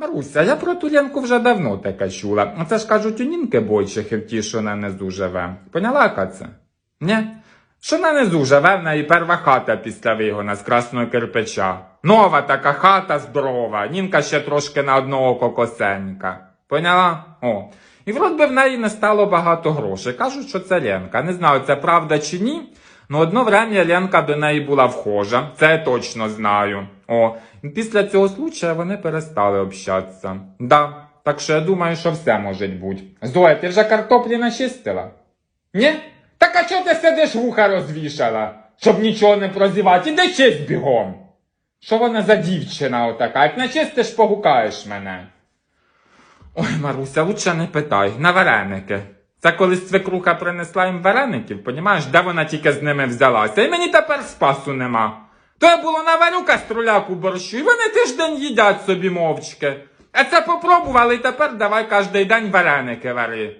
Маруся, я про ту Ленку вже давно таке чула. Це ж кажуть, у Нінки Бойчихи в ті, що на низу живе. Поняла, яка це? Ні? Що на низу живе в неї перша хата після вигона з красного кирпича. Нова така хата здорова. Нінка ще трошки на одного кокосенька. Поняла? О. І вроді в неї не стало багато грошей. Кажуть, що це Ленка. Не знаю, це правда чи ні. Ну, одно время Ленка до неї була вхожа, це я точно знаю. О, після цього случая вони перестали общатися. Да, так що я думаю, що все може бути. Зоя, ти вже картоплі начистила? Ні? Так а чого ти сидиш вуха розвішала? Щоб нічого не прозівати, іди чисть бігом. Що вона за дівчина отака? Як не чистиш, погукаєш мене. Ой, Маруся, лучше не питай, на вареники. Це колись свекруха принесла їм вареників, понімаєш, де вона тільки з ними взялася. І мені тепер спасу нема. То було наварю каструляку борщу, і вони тиждень їдять собі мовчки. А це попробували і тепер давай кожен день вареники вари.